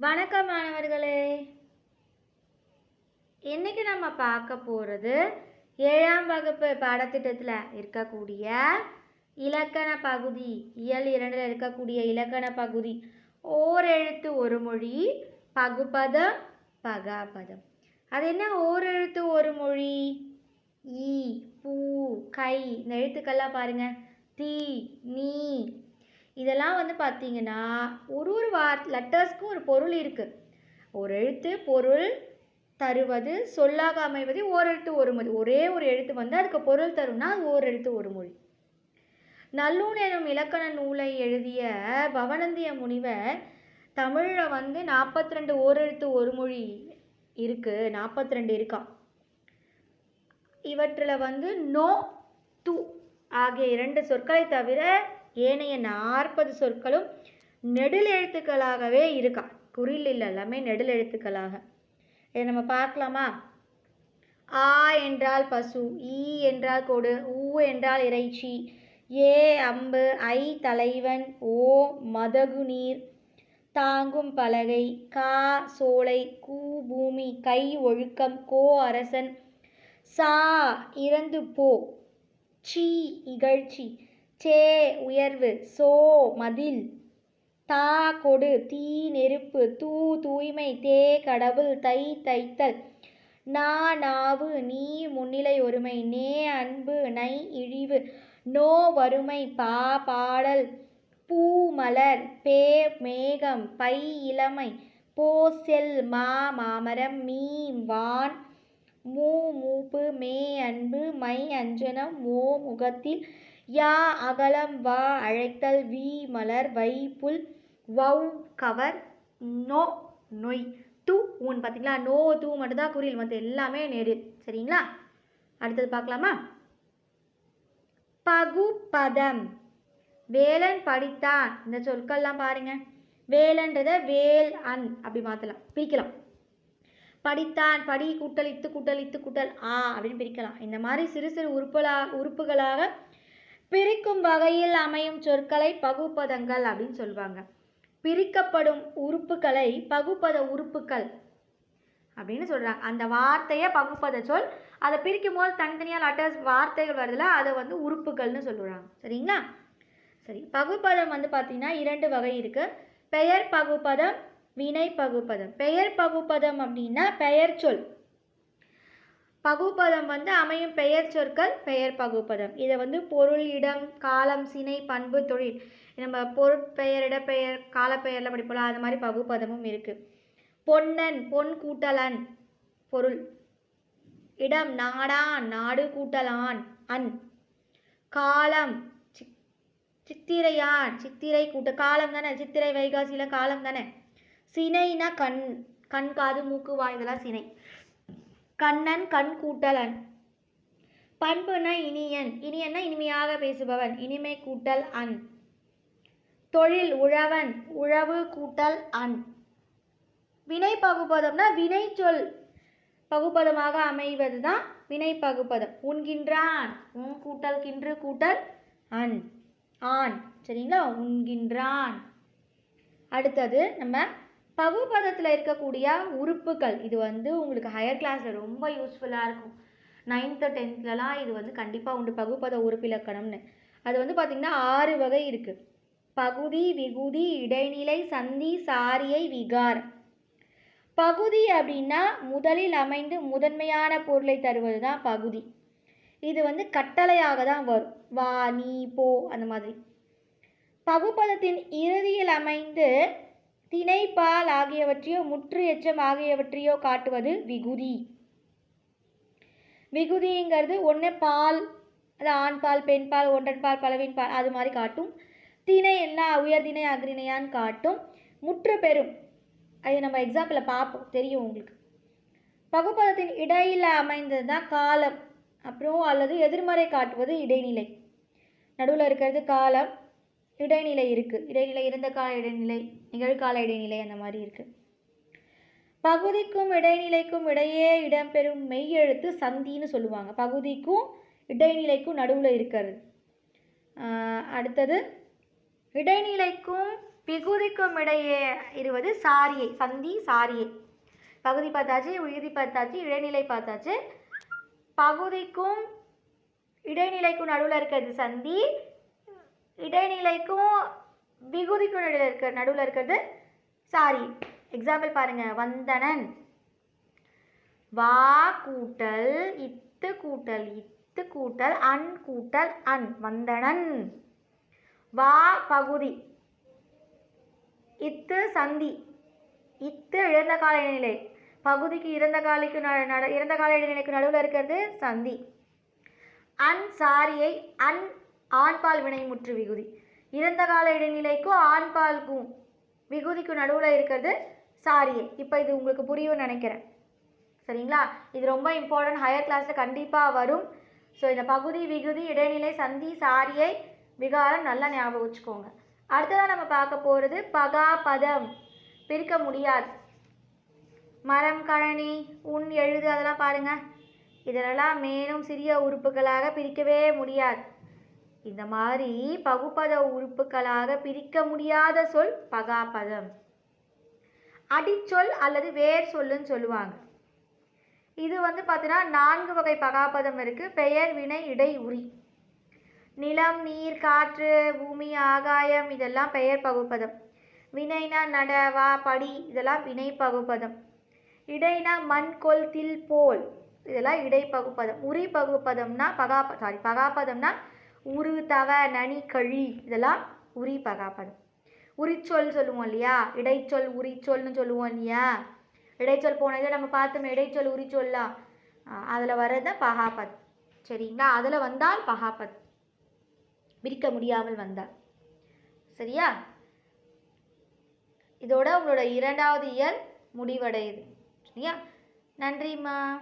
வணக்கம் மாணவர்களே. இன்னைக்கு நம்ம பார்க்க போகிறது ஏழாம் வகுப்பு பாடத்திட்டத்தில் இருக்கக்கூடிய இலக்கண பகுதி. இயல் இரண்டில் இருக்கக்கூடிய இலக்கண பகுதி. ஓரெழுத்து ஒரு மொழி பகுபதம் பகாபதம். அது என்ன? ஓரெழுத்து ஒரு மொழி. ஈ பூ கை. இந்த எழுத்துக்கள்லாம் பாருங்கள் தீ நீ இதெல்லாம் வந்து பார்த்தீங்கன்னா ஒரு ஒரு வார் லெட்டர்ஸ்க்கும் ஒரு பொருள் இருக்குது ஒரு எழுத்து பொருள் தருவது சொல்லாக அமைவது ஓரெழுத்து ஒரு மொழி. ஒரே ஒரு எழுத்து வந்து அதுக்கு பொருள் தரும்னா அது ஓரெழுத்து ஒரு மொழி. நல்லூன் எனும் இலக்கண நூலை எழுதிய பவனந்திய முனிவர் தமிழில் வந்து நாற்பத்தி ரெண்டு ஓரெழுத்து ஒரு மொழி இருக்குது நாற்பத்தி ரெண்டு இருக்கா. இவற்றில் வந்து நோ து ஆகிய இரண்டு சொற்களை தவிர ஏனைய நாற்பது சொற்களும் நெடில் எழுத்துக்களாகவே இருக்கா. குறில் இல்லை எல்லாமே நெடில் எழுத்துக்களாக. இதை நம்ம பார்க்கலாமா? ஆ என்றால் பசு ஈ என்றால் கொடு ஊ என்றால் இறைச்சி ஏ அம்பு ஐ தலைவன் ஓ மதகு நீர் தாங்கும் பலகை கா சோலை கூ பூமி கை ஒழுக்கம் கோ அரசன் சா இறந்து போ சி இகழ்ச்சி. சே உயர்வு. சோ மதில். தா கொடு. தீ நெருப்பு. தூ தூய்மை. தே கடவுள். தை தைத்தல். நா நாவு. நீ முன்னிலை ஒருமை. நே அன்பு. நை இழிவு. நோ வறுமை. பா பாடல். பூ மலர். பே மேகம். பை இளமை. போ செல். மா மாமரம். மீ வான். மூ மூப்பு. மே அன்பு. மை அஞ்சனம். மோ முகத்தில். யா அகலம் வா அழைத்தல் வி மலர் வை புல் வௌ கவர் நோ நொய். து ஊன் பார்த்தீங்களா நோ தூ மட்டும்தான் குறியில் வந்து எல்லாமே நேரு. சரிங்களா? அடுத்தது பார்க்கலாமா? பகுபதம் வேலன் படித்தான். இந்த சொற்கள்லாம் பாருங்க. வேலன்றதை வேல் அன் அப்படி மாற்றலாம் பிரிக்கலாம். படித்தான். படி கூட்டல் இத்து கூட்டல் இத்து கூட்டல் ஆ அப்படின்னு பிரிக்கலாம். இந்த மாதிரி சிறு சிறு உறுப்புகளாக உறுப்புகளாக பிரிக்கும் வகையில் அமையும் சொற்களை பகுப்பதங்கள் அப்படின்னு சொல்லுவாங்க. பிரிக்கப்படும் உறுப்புகளை பகுப்பத உறுப்புகள் அப்படின்னு சொல்கிறாங்க அந்த வார்த்தையை பகுப்பத சொல் அதை பிரிக்கும் போது தனித்தனியாக லெட்டர்ஸ் வார்த்தைகள் வருதுல அதை வந்து உறுப்புகள்னு சொல்லுறாங்க. சரிங்களா? சரி பகுப்பதம் வந்து பார்த்திங்கன்னா இரண்டு வகை இருக்குது பெயர் பகுப்பதம் வினை பகுப்பதம். பெயர் பகுப்பதம் அப்படின்னா பெயர் சொல். பகுப்பதம் வந்து அமையும் பெயர் சொற்கள் பெயர் பகுப்பதம். இதை வந்து பொருள் இடம் காலம் சினை பண்பு தொழில். நம்ம பொருட்பெயர் இடப்பெயர் காலப்பெயரில் படிப்போம் அது மாதிரி பகுப்பதமும் இருக்குது பொன்னன் பொன் கூட்டலன் பொருள். இடம் நாடான் நாடு கூட்டலான் அன். காலம் சித்திரையான் சித்திரை கூட்ட காலம் தானே சித்திரை வைகாசியில் காலம் தானே. சினைனா கண் கண் காது மூக்கு வாய் இதெல்லாம் சினை. கண்ணன் கண் கூட்டலன். பண்புனா இனியன். இனியன்னா இனிமையாக பேசுபவன். இனிமை கூட்டல் அன். தொழில் உழவன். உழவு கூட்டல் அன். வினை பகுப்பதம்னா வினை சொல் பகுப்பதமாக அமைவது தான் வினை பகுப்பதம் உண்கின்றான் உன் கூட்டல் கின்று கூட்டல் அன். ஆண். சரிங்களா? உண்கின்றான் அடுத்தது நம்ம பகுபதத்தில் இருக்கக்கூடிய உறுப்புகள் இது வந்து உங்களுக்கு ஹையர் கிளாஸில் ரொம்ப யூஸ்ஃபுல்லாக இருக்கும். நைன்த்து டென்த்லலாம் இது வந்து கண்டிப்பாக உண்டு பகுபத உறுப்பிலக்கணம்னு அது வந்து பார்த்திங்கன்னா ஆறு வகை இருக்குது பகுதி விகுதி இடைநிலை சந்தி சாரியை விகார். பகுதி அப்படின்னா முதலில் அமைந்து முதன்மையான பொருளை தருவது தான் பகுதி. இது வந்து கட்டளையாக தான் வரும். வா நீ போ அந்த மாதிரி. பகுப்பதத்தின் இறுதியில் அமைந்து திணைப்பால் ஆகியவற்றையோ முற்று எச்சம் ஆகியவற்றையோ காட்டுவது விகுதி. விகுதிங்கிறது ஒன்று பால் அது ஆண் பால் பெண் பால் ஒன்றன் பால் பலவின் பால் அது மாதிரி காட்டும். திணை என்ன? உயர்திணை அக்ரிணையான்னு காட்டும். முற்று பெறும். அது நம்ம எக்ஸாம்பிளில் பார்ப்போம். தெரியும் உங்களுக்கு. பகுப்பதத்தின் இடையில் அமைந்தது தான் காலம். அப்புறம் அல்லது எதிர்மறை காட்டுவது இடைநிலை. நடுவில் இருக்கிறது காலம். இடைநிலை இருக்குது இடைநிலை இருந்த கால இடைநிலை நிகழ்கால இடைநிலை அந்த மாதிரி இருக்குது பகுதிக்கும் இடைநிலைக்கும் இடையே இடம்பெறும் மெய்யெழுத்து சந்தின்னு சொல்லுவாங்க. பகுதிக்கும் இடைநிலைக்கும் நடுவில் இருக்கிறது. அடுத்தது இடைநிலைக்கும் பிகுதிக்கும் இடையே இருவது சாரியை சந்தி சாரியை. பகுதி பார்த்தாச்சு உயிரி பார்த்தாச்சு இடைநிலை பார்த்தாச்சு. பகுதிக்கும் இடைநிலைக்கும் நடுவில் இருக்கிறது சந்தி இடைநிலைக்கும் விகுதிக்கும் இடையில இருக்க நடுவில் இருக்கிறது சாரி. எக்ஸாம்பிள் பாருங்க. வந்தனன். வா கூட்டல் இத்து கூட்டல் இத்து கூட்டல் அன் கூட்டல் அன். வந்தனன். வா பகுதி. இத்து சந்தி. இத்து இழந்த கால இடைநிலை. பகுதிக்கு இறந்த காலைக்கு ந- இறந்த கால இடைநிலைக்கு நடுவில் இருக்கிறது சந்தி. அன் சாரியை அன் ஆண்பால் வினைமுற்று விகுதி. இறந்த கால இடைநிலைக்கும் ஆண்பாலுக்கும் விகுதிக்கும் நடுவில் இருக்கிறது சாரியே. இப்போ இது உங்களுக்கு புரியும்னு நினைக்கிறேன். சரிங்களா? இது ரொம்ப இம்பார்ட்டன்ட் ஹையர் கிளாஸில் கண்டிப்பாக வரும். ஸோ இந்த பகுதி விகுதி இடைநிலை சந்தி சாரியை விகாரம் நல்லா ஞாபகம் வச்சுக்கோங்க. அடுத்ததாக நம்ம பார்க்க போகிறது பகா பதம். பிரிக்க முடியாது. மரம் கழனி உன் எழுது அதெல்லாம் பாருங்கள் இதெல்லாம் மேலும் சிறிய உறுப்புகளாக பிரிக்கவே முடியாது. இந்த மாதிரி பகுப்பத உறுப்புகளாக பிரிக்க முடியாத சொல் பகாபதம். அடிச்சொல் அல்லது வேர் சொல்லுன்னு சொல்லுவாங்க. இது வந்து பார்த்தீங்கன்னா நான்கு வகை பகாபதம் இருக்குது பெயர் வினை இடை உரி நிலம் நீர் காற்று பூமி ஆகாயம் இதெல்லாம் பெயர் பகுப்பதம். வினைனா நட வா படி இதெல்லாம் வினை பகுப்பதம். இடைனா மண் கொல் தில் போல். இதெல்லாம் இடை பகுப்பதம். உரி பகுப்பதம்னா பகா சாரி பகாபதம்னா உரு தவ நனி கழி இதெல்லாம் உரி பகாப்படும். உரிச்சொல் சொல்லுவோம் இல்லையா? இடைச்சொல் உரிச்சொல்னு சொல்லுவோம் இல்லையா? இடைச்சொல் போனதே நம்ம பார்த்தோம் இடைச்சொல் உரிச்சொல்லாம் அதில் வர்றது பகாபத் சரிங்களா? அதில் வந்தால் பகாபத் பிரிக்க முடியாமல் வந்தால். சரியா? இதோட உங்களோட இரண்டாவது இயல் முடிவடையுது. சரியா? நன்றிம்மா.